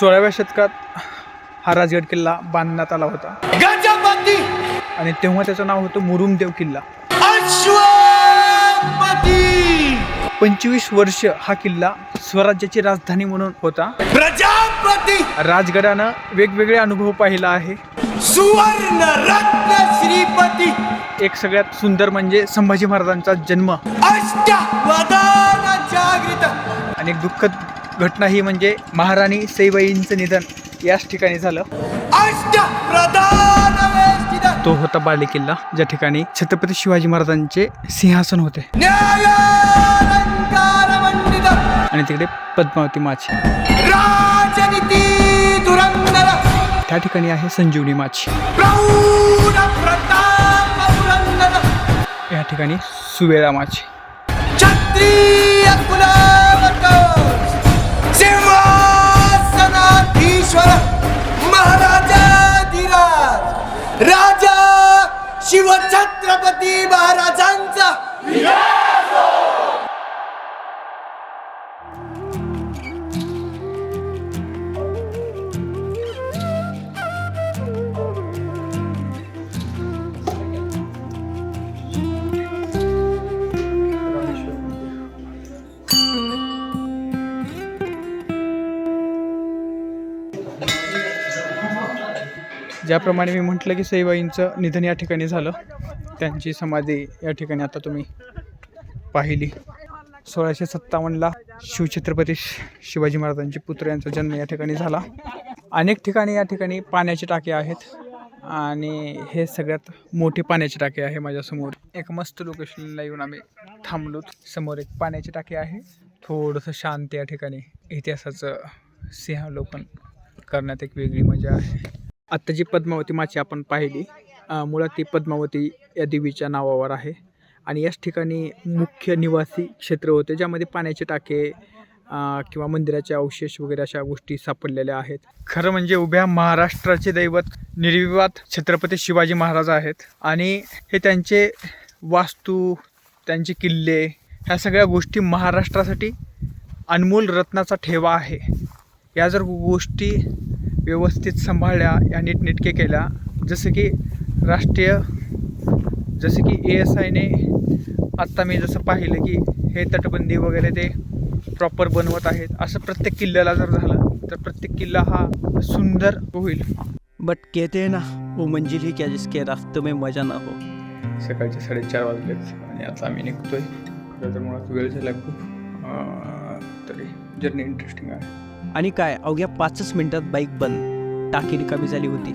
सोळाव्या शतकात हा राजगड किल्ला बांधण्यात आला होता. आणि तेव्हा त्याचं नाव होतं मुरुमदेव किल्ला. अश्वपती! पंचवीस वर्ष हा किल्ला स्वराज्याची राजधानी म्हणून होता. प्रजापती! राजगडानं वेगवेगळे अनुभव पाहिला आहे. सुवर्ण रत्न श्रीपती! एक सगळ्यात सुंदर म्हणजे संभाजी महाराजांचा जन्म. आणि एक दुःखद घटना ही म्हणजे महाराणी सईबाईंचं निधन याच ठिकाणी झालं. तो होता बाले किल्ला ज्या ठिकाणी छत्रपती शिवाजी महाराजांचे सिंहासन होते. आणि तिकडे पद्मावती माची त्या ठिकाणी आहे संजीवनी माची या ठिकाणी सुवेळा माची राजा शिवछत्रपती महाराजांचा. ज्याप्रमाणे मी म्हटलं की सईबाईंचं निधन या ठिकाणी झालं त्यांची समाधी या ठिकाणी आता तुम्ही पाहिली. सोळाशे सत्तावन्नला शिवछत्रपती शिवाजी महाराजांचे पुत्र यांचा जन्म या ठिकाणी झाला. अनेक ठिकाणी या ठिकाणी पाण्याची टाकी आहेत आणि हे सगळ्यात मोठी पाण्याची टाकी आहे माझ्यासमोर. एक मस्त लोकेशनला येऊन आम्ही थांबलो समोर एक पाण्याची टाकी आहे. थोडंसं शांत या ठिकाणी इतिहासाचं सिंहावलोकन करण्यात एक वेगळी मजा आहे. आत्ता जी पद्मावती माची आपण पाहिली मुळात ती पद्मावती या देवीच्या नावावर आहे. आणि याच ठिकाणी मुख्य निवासी क्षेत्र होते ज्यामध्ये पाण्याचे टाके किंवा मंदिराचे अवशेष वगैरे अशा गोष्टी सापडलेल्या आहेत. खरं म्हणजे उभ्या महाराष्ट्राचे दैवत निर्विवाद छत्रपती शिवाजी महाराज आहेत. आणि हे त्यांचे वास्तू त्यांचे किल्ले ह्या सगळ्या गोष्टी महाराष्ट्रासाठी अनमोल रत्नाचा ठेवा आहे. या जर गोष्टी व्यवस्थित सांभाळल्या या नीटनेटके केल्या. जसं की राष्ट्रीय जसं की ए एस आयने आत्ता मी जसं पाहिलं की हे तटबंदी वगैरे ते प्रॉपर बनवत आहेत असं प्रत्येक किल्ल्याला जर झालं तर प्रत्येक किल्ला हा सुंदर होईल. बट कहते हैं ना वो मंजिल ही क्या जिसके रास्ते में मजा ना हो. सकाळचे साडेचार वाजलेत आणि आता आम्ही निघतोय. तर मुळात वेळ झाला खूप. अं, तरी जर्नी इंटरेस्टिंग आहे. आणि काय अवघ्या पाचच मिनिटात बाईक बंद. टाकी रिकामी झाली होती.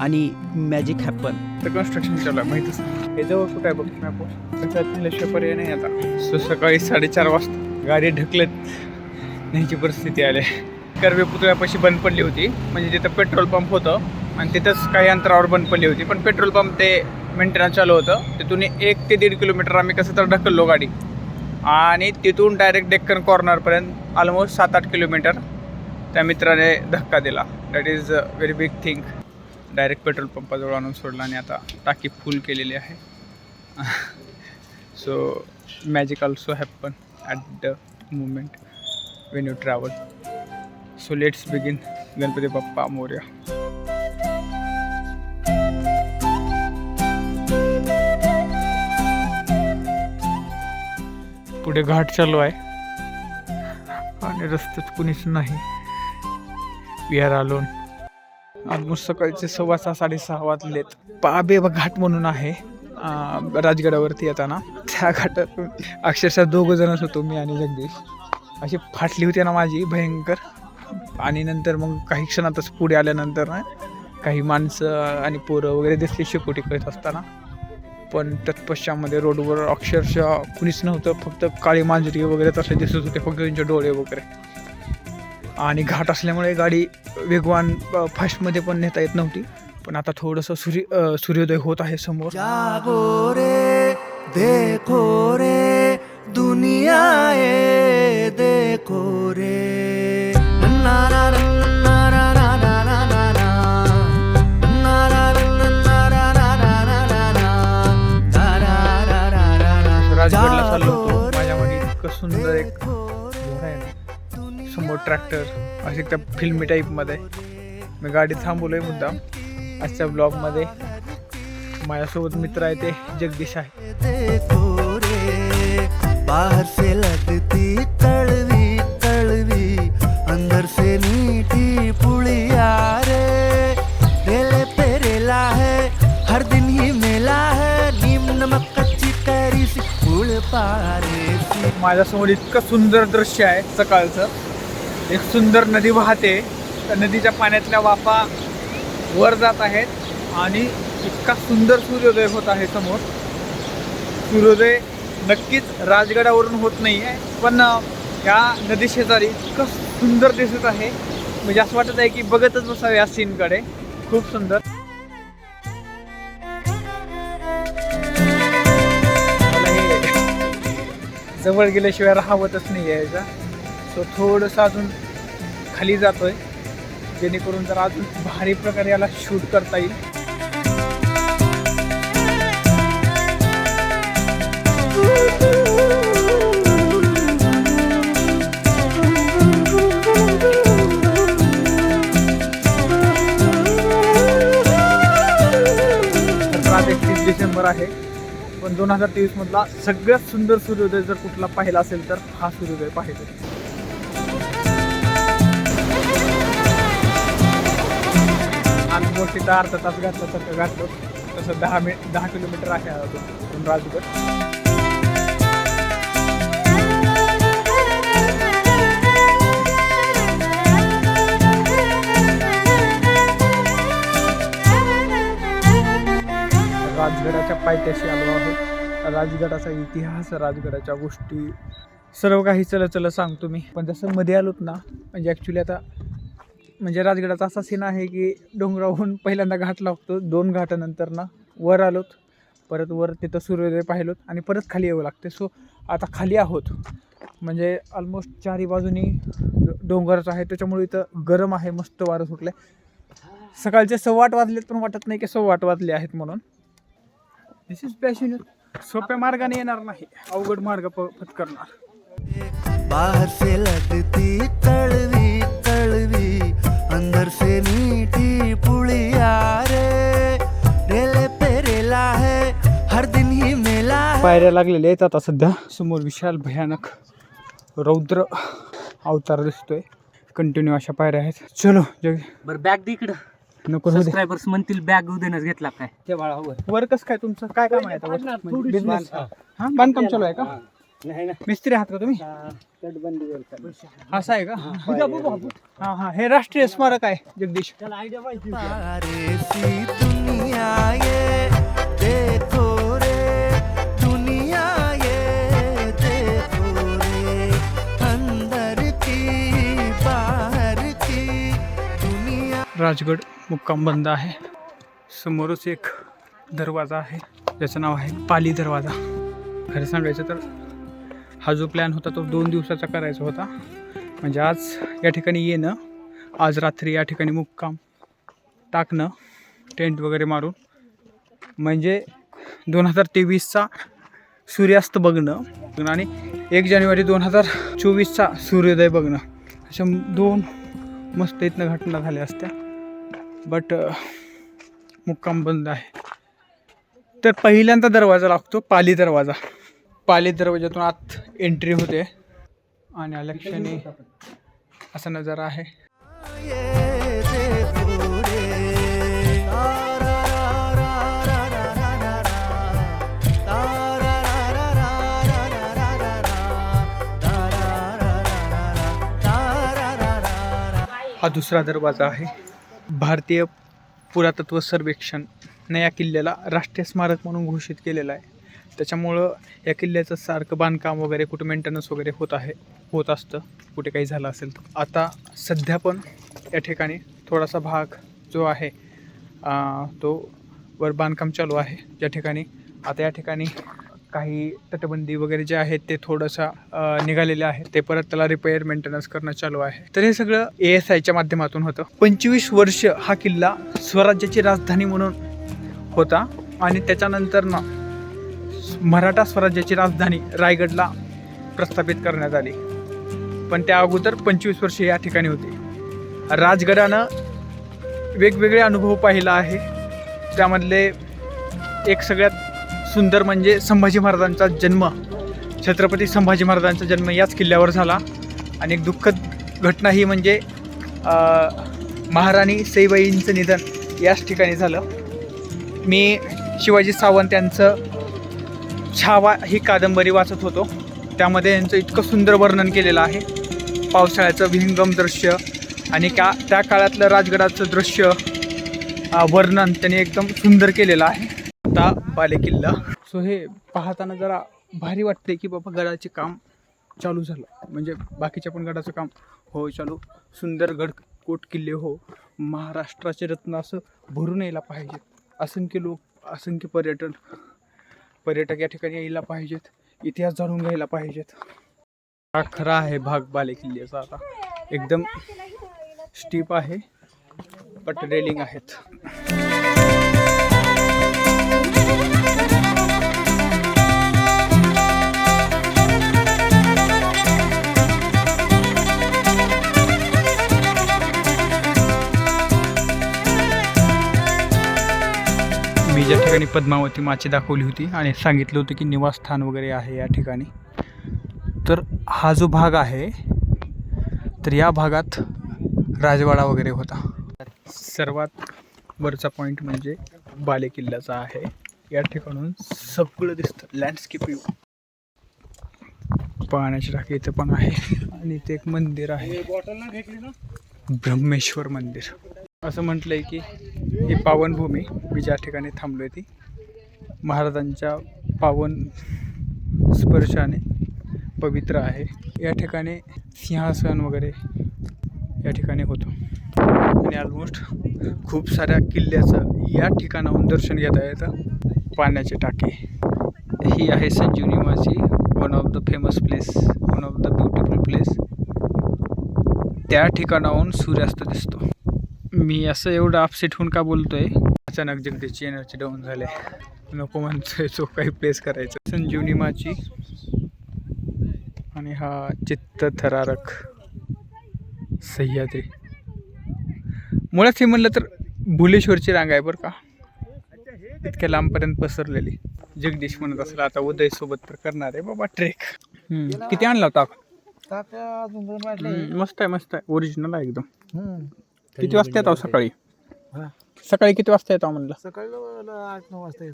आणि मॅजिक हॅपन तर कन्स्ट्रक्शन चालू आहे माहितीच हे जवळ कुठं आहे बघ मॅपवर पर्याय नाही आता. सो सकाळी साडेचार वाजता गाडी ढकलत न्यायची परिस्थिती आली. कर्वे पुतळ्यापाशी बंद पडली होती. म्हणजे तिथं पेट्रोल पंप होतं आणि तिथंच काही अंतरावर बंद पडली होती. पण पेट्रोल पंप ते मेंटेनन्स चालू होतं. तिथून एक ते दीड किलोमीटर आम्ही कसं तर ढकललो गाडी. आणि तिथून डायरेक्ट डेक्कन कॉर्नरपर्यंत ऑलमोस्ट सात आठ किलोमीटर त्या मित्राने धक्का दिला. That is a very big thing direct petrol पंपाजवळ आणून सोडला आणि आता टाकी फुल केलेली आहे. So magic also happen at the moment when you travel so let's begin Ganpati Bappa Morya पुढे घाट चालू आहे. आणि रस्त्यात कुणीच नाही. वी आर अलोन ऑलमोस्ट सकाळचे सव्वा सहा साडेसहा वाजलेत. पाबे घाट म्हणून आहे. राजगडावरती येताना. त्या घाटातून अक्षरशः दोघं जणच होतो मी आणि जगदीश. अशी फाटली होती ना माझी भयंकर. आणि नंतर मग काही क्षणातच पुढे आल्यानंतर ना काही माणसं आणि पोरं वगैरे दिसली शेकोटी करत असताना. पण तत्पश्चामध्ये रोडवर अक्षरशः कुणीच नव्हतं फक्त काळी मांजरी वगैरे तसे दिसत होते फक्त त्यांचे डोळे वगैरे. आणि घाट असल्यामुळे गाडी वेगवान फास्टमध्ये पण नेता येत नव्हती पण आता थोडंसं सूर्य सूर्योदय होत आहे समोर जागो रे देखो रे दुनिया ए देखो रे राजगडला चाललो होतो माझ्या इतकं सुंदर एक जम्बो ट्रॅक्टर असे त्या फिल्मी टाईपमध्ये मी गाडी थांबवलो आहे मुद्दाम. आजच्या ब्लॉगमध्ये माझ्यासोबत मित्र आहे ते जगदीश आहे. माझ्यासमोर इतकं सुंदर दृश्य आहे सकाळचं. एक सुंदर नदी वाहते. त्या नदीच्या पाण्यातल्या वाफा वर जात आहेत आणि इतका सुंदर सूर्योदय होत आहे समोर. सूर्योदय नक्कीच राजगडावरून होत नाही आहे पण या नदी शेजारी इतकं सुंदर दिसत आहे. म्हणजे असं वाटत आहे की बघतच बसावे या सीनकडे. खूप सुंदर. जवळ गेल्याशिवाय राहावतच नाही यायचा सो थोडंसं अजून खाली जातोय. जेणेकरून जर अजून भारी प्रकारे याला शूट करता येईल. एकतीस डिसेंबर आहे. पण दोन हजार तेवीस मधला सगळ्यात सुंदर सूर्योदय जर कुठला पाहिला असेल तर हा सूर्योदय पाहिजे. आज तर अर्धा तास घातल्यासारखं घातलं. तसं दहा मि दहा किलोमीटर आहे अजून राजगड. राजगडाच्या पायथ्याशी आलो आहोत. राजगडाचा इतिहास राजगडाच्या गोष्टी सर्व काही चला चला सांगतो मी. पण जसं मध्ये आलोत ना म्हणजे ॲक्च्युली आता म्हणजे राजगडाचा असा सीन आहे की डोंगरावरून पहिल्यांदा घाट लागतो. दोन घाटानंतर ना वर आलोत. परत वर तिथं सूर्योदय पाहिलोत आणि परत खाली यावं लागते. सो आता खाली आहोत. म्हणजे ऑलमोस्ट चारी बाजूनी डो- डोंगरच आहे. त्याच्यामुळे इथं गरम आहे. मस्त वारं सुटलं आहे सकाळचे सव्वा आठ वाजलेत पण वाटत नाही की सव्वा आठ वाजले आहेत म्हणून. दिस इज पॅशन सोप्या मार्गाने येणार नाही. अवघड मार्ग प पत्करणार. बाहर से लगती कड़वी कड़वी अंदर से मीठी पुड़िया रे रेले पे रेला है हर दिन ही मेला है. पायऱ्या लागलेल्या आहेत आता सध्या. समोर विशाल भयानक रौद्र अवतार दिसतोय. कंटिन्यू अशा पायऱ्या आहेत. चलो जग बरं बॅग दे इकडं. नको राहू दे. सबस्क्रायबर्स म्हणतील बॅग उद्यानच घेतला काय? ते वर कसं काय तुमचं? काय काम आहे आता? वर? म्हणजे business? हा बांधकाम चालू आहे का? मिस्त्री आहात का तुम्ही? असं आहे का? हा हा हे राष्ट्रीय स्मारक आहे जगदीश. पारे सी दुनिया ये देखो रे. दुनिया ये देखो रे. अंदर की बाहर की दुनिया राजगड मुक्काम बंद आहे. समोरच एक दरवाजा आहे. ज्याचं नाव आहे पाली दरवाजा. खरं सांगायचं तर हा जो प्लॅन होता तो दोन दिवसाचा करायचा होता. म्हणजे आज या ठिकाणी येणं आज रात्री या ठिकाणी मुक्काम टाकणं टेंट वगैरे मारून. म्हणजे दोन हजार तेवीसचा सूर्यास्त बघणं आणि एक जानेवारी दोन हजार चोवीसचा सूर्योदय बघणं. अशा दोन मस्त इथनं घटना झाल्या असत्या. बट मुक्काम बंद आहे. तर पहिल्यांदा दरवाजा लागतो पाली दरवाजा. पाले दरवाज्यातून आत एंट्री होते. आणि अलक्षणी असा नजारा आहे. हा दुसरा दरवाजा आहे. भारतीय पुरातत्व सर्वेक्षण या किल्ल्याला राष्ट्रीय स्मारक म्हणून घोषित केलेला आहे. त्याच्यामुळं या किल्ल्याचं सारखं बांधकाम वगैरे कुठं मेंटेनन्स वगैरे होत आहे होत असतं कुठे काही झालं असेल तर. आता सध्या पण या ठिकाणी थोडासा भाग जो आहे तो वर बांधकाम चालू आहे. ज्या ठिकाणी आता या ठिकाणी काही तटबंदी वगैरे जे आहेत ते थोडंसं निघालेले आहे ते परत त्याला रिपेअर मेंटेनन्स करणं चालू आहे. तर हे सगळं ए एस आयच्या माध्यमातून होतं. पंचवीस वर्ष हा किल्ला स्वराज्याची राजधानी म्हणून होता आणि त्याच्यानंतर ना मराठा स्वराज्याची राजधानी रायगडला प्रस्थापित करण्यात आली. पण त्या अगोदर पंचवीस वर्षे या ठिकाणी होते. राजगडानं वेगवेगळे अनुभव पाहिला आहे. त्यामधले एक सगळ्यात सुंदर म्हणजे संभाजी महाराजांचा जन्म छत्रपती संभाजी महाराजांचा जन्म याच किल्ल्यावर झाला. आणि एक दुःखद घटना ही म्हणजे महाराणी सईबाईंचं निधन याच ठिकाणी झालं. मी शिवाजी सावंत यांचं छावा ही कादंबरी वाचत होतो. त्यामध्ये यांचं इतकं सुंदर वर्णन केलेलं आहे. पावसाळ्याचं विहंगम दृश्य आणि का त्या काळातलं राजगडाचं दृश्य वर्णन त्यांनी एकदम सुंदर केलेलं आहे. आता बालेकिल्ला. सो हे पाहताना जरा भारी वाटते की बाबा गडाचे काम चालू झालं. म्हणजे बाकीच्या पण गडाचं काम हो चालू. सुंदर गड कोट किल्ले हो. महाराष्ट्राचे रत्न असं भरून यायला पाहिजेत. असंख्य लोक असंख्य पर्यटन पर्यटक या ठिकाणी यायला पाहिजेत. इतिहास जाणून घ्यायला पाहिजेत. हा खरा आहे भाग बाले किल्ल्याचा आता. एकदम स्टीप आहे बट रेलिंग आहेत. ठिकाणी पद्मावती माची दाखवली होती आणि सांगितलं होतं की निवासस्थान वगैरे आहे या ठिकाणी. तर हा जो भाग आहे तर या भागात राजवाडा वगैरे होता. सर्वात वरचा पॉईंट म्हणजे बाले किल्ल्याचा आहे. या ठिकाणून सगळं दिसतं. लँडस्केप व्ह्यू पाण्याची टाकी इथं पण आहे. आणि इथे एक मंदिर आहे. ब्रह्मेश्वर मंदिर. असं म्हटलंय की ही पावनभूमी मी ज्या ठिकाणी थांबलोय ती महाराजांच्या पावन स्पर्शाने पवित्र आहे. या ठिकाणी सिंहासन वगैरे या ठिकाणी होतो. आणि ऑलमोस्ट खूप साऱ्या किल्ल्याचं या ठिकाणाहून दर्शन घेता येतं. पाण्याचे टाके. ही आहे संजीवनी माझी one of the famous place one of the beautiful place त्या ठिकाणाहून सूर्यास्त दिसतो. मी असं एवढं अपसेट होऊन का बोलतोय? अचानक जगदीची एनर्जी डाऊन झाले. नको म्हणतोय जो काही प्लेस करायचं. संजीवनी माची आणि हा चित्त थरारक सह्याद्री. मुळात हे म्हणलं तर भुलेश्वरची रांग आहे बरं का. इतक्या लांबपर्यंत पसरलेली. जगदीश म्हणत असेल आता उदय सोबत तर करणार आहे बाबा ट्रेक किती आणला होता? मस्त आहे मस्त आहे. ओरिजिनल आहे एकदम. किती वाजता येतो सकाळी? हा. सकाळी किती वाजता येतो म्हणलं? सकाळी आठ नऊ वाजता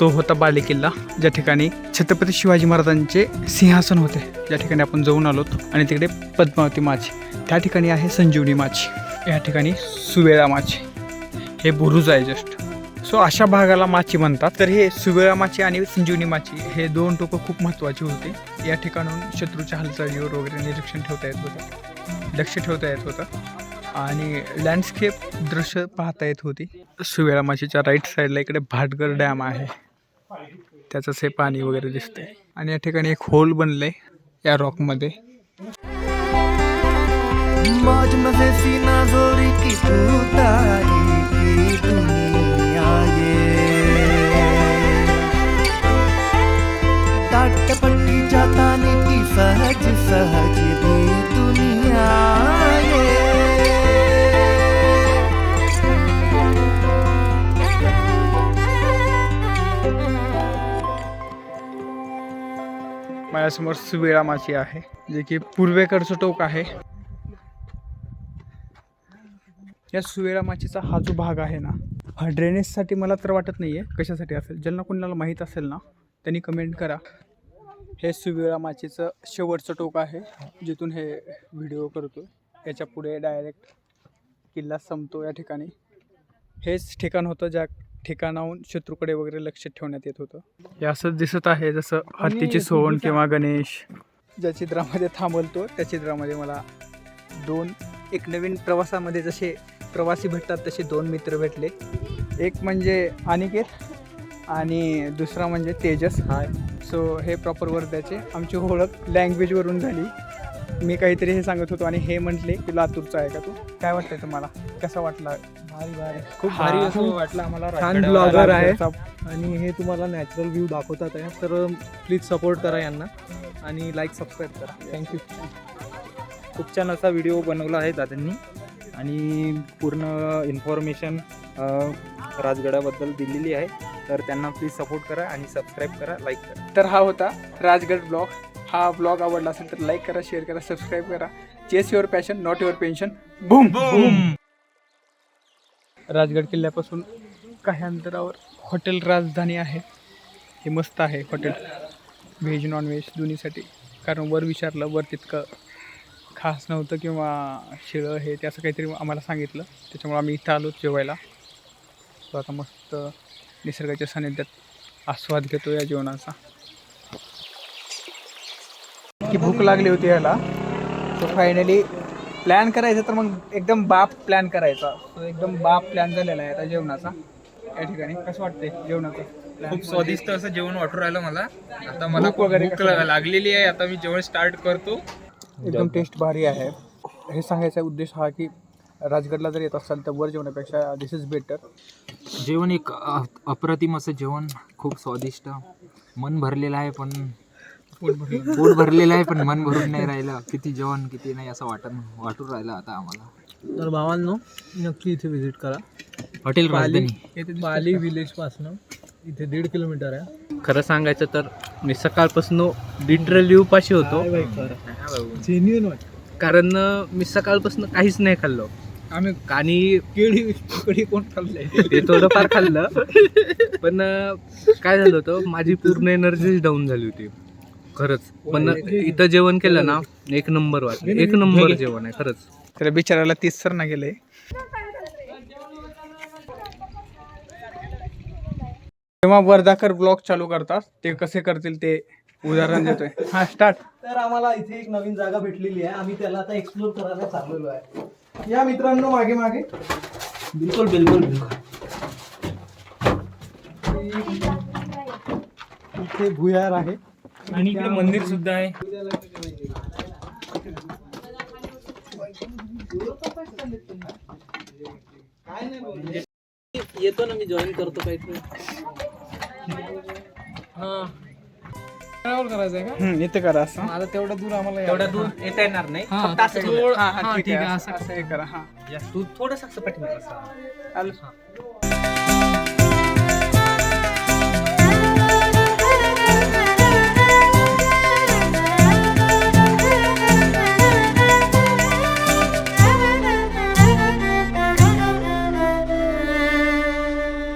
तो होता बाले किल्ला ज्या ठिकाणी छत्रपती शिवाजी महाराजांचे सिंहासन होते. ज्या ठिकाणी आपण जाऊन आलोत आणि तिकडे पद्मावती माची त्या ठिकाणी आहे संजीवनी माची या ठिकाणी सुवेळा माची. हे बुरुज आहे जस्ट सो अशा भागाला माची म्हणतात. तर हे सुवेळा माची आणि संजीवनी माची हे दोन टोकं खूप महत्वाची होते. या ठिकाणून शत्रूच्या हालचालीवर वगैरे निरीक्षण ठेवता येत होतं. लक्ष ठेवता येत होतं. आणि लँडस्केप दृश्य पाहता येत होती. सुवेळा माचीच्या राईट साईडला इकडे भाटगर डॅम आहे. त्याचंच हे पाणी वगैरे दिसतंय. आणि या ठिकाणी एक होल बनलंय या रॉकमध्ये मौज मजे सीना जोरी की तू तारी की ताटपट्टी ती सहज सहज दुनिया माझ्यासमोर सुवेळा माची आहे जे की पूर्वेकडचं टोक आहे. या सुवेळा माचीचा हा जो भाग आहे ना हा ड्रेनेजसाठी मला तर वाटत नाही आहे कशासाठी असेल? ज्यांना कोणाला माहीत असेल ना त्यांनी कमेंट करा. हे सुवेळा माचीचं शेवटचं टोक आहे जिथून हे व्हिडिओ करतो याच्यापुढे डायरेक्ट किल्ला संपतो या ठिकाणी. हेच ठिकाण होतं ज्या ठिकाणाहून शत्रूकडे वगैरे लक्ष ठेवण्यात येत होतं. हे असंच दिसत आहे जसं हत्तीची सोहण किंवा गणेश. ज्या चित्रामध्ये थांबवतो त्या चित्रामध्ये मला दोन एक नवीन प्रवासामध्ये जसे प्रवासी भेटतात तसे दोन मित्र भेटले. एक म्हणजे अनिकेत आणि दुसरा म्हणजे तेजस. हाय. सो हे प्रॉपर वर्ध्याचे. आमची ओळख लँग्वेजवरून झाली. मी काहीतरी हे सांगत होतो आणि हे म्हटले की लातूरचा आहे का तू? काय वाटतंय तुम्हाला? कसा वाटला? खूप हा. भारी असं वाटलं आम्हाला छान ब्लॉगर. आहे. आणि हे तुम्हाला नॅचरल व्ह्यू दाखवतात आहे. तर प्लीज सपोर्ट करा यांना. आणि लाईक सबस्क्राईब करा. थँक्यू खूप छान असा व्हिडिओ बनवला आहे दादांनी. आणि पूर्ण इन्फॉर्मेशन राजगडाबद्दल दिलेली आहे. तर त्यांना प्लीज सपोर्ट करा आणि सबस्क्राईब करा लाईक करा. तर हा होता राजगड ब्लॉग हा ब्लॉग आवडला असेल तर लाईक करा शेअर करा सबस्क्राईब करा. Chase your passion not your pension boom boom Rajgad किल्ल्यापासून काही अंतरावर हॉटेल राजधानी आहे. हे मस्त आहे हॉटेल व्हेज नॉन व्हेज दोन्हीसाठी. कारण वर विचारलं वर तितकं खास नव्हतं किंवा शिळं हे ते असं काहीतरी आम्हाला सांगितलं. त्याच्यामुळे आम्ही इथं आलो जेवायला. तो आता मस्त निसर्गाच्या सानिध्यात आस्वाद घेतो या जेवणाचा. की भूक लागली होती याला. तो फायनली प्लॅन करायचा तर मग एकदम बाप प्लॅन करायचा. तो एकदम बाप प्लॅन झालेला आहे आता जेवणाचा. या ठिकाणी कसं वाटतंय जेवणाचं? खूप स्वादिष्ट असं जेवण वाटून राहिलं मला. आता मला भूक वगैरे? लागलेली आहे. आता मी जेवण स्टार्ट करतो. एकदम टेस्ट भारी आहे. हे सांगायचा उद्देश हा की राजगडला जर येत असाल तर वर जेवण्यापेक्षा दिस इज बेटर जेवण एक अ- अप्रतिम असं जेवण खूप स्वादिष्ट. मन भरलेलं आहे पण पोट भरलेलं आहे पण मन भरून नाही राहिलं. किती जेवण किती नाही असं वाटत वाटून राहिलं आता आम्हाला. तर भावांनो नक्की इथे व्हिजिट करा. हॉटेल पाली पाली विलेज पासनं इथे दीड किलोमीटर आहे. खरं सांगायचं तर मी सकाळपासून लिटरली उपाशी होतो. जेन्युअन वाटत. कारण मी सकाळपासून काहीच नाही खाल्लो. आम्ही आणि केळी कढी कोण खाल्लंय? ते थोडंफार खाल्लं. पण काय झालं होतं माझी पूर्ण एनर्जी डाऊन झाली होती. खरंच. पण इथं जेवण केलं ना एक नंबर वाटलं. एक नंबर जेवण आहे खरंच. त्याला बिचारायला तीस सर ना गेले. जेव्हा वर्धाकर ब्लॉग चालू करतात. ते कसे करतील ते उदाहरण देतोय. हा स्टार्ट तर आम्हाला इथे एक नवीन जागा भेटलेली आहे. आम्ही त्याला आता एक्सप्लोर करायला चाललेलो आहे. या मित्रांनो मागे मागे. बिलकुल बिलकुल इथे भुयार आहे. आणि इकडे मंदिर सुद्धा आहे. येतो ना मी जॉईन करतो काहीतरी. हम्म, इथे करा असं. आता तेवढं दूर आम्हाला तेवढ्या दूर येता येणार नाही. फक्त असं हा, थोडं- हा, हा, ठीक आहे आहे असं. असं हे करा हा. तू थोडस असं पाठीमागे असं. आलं.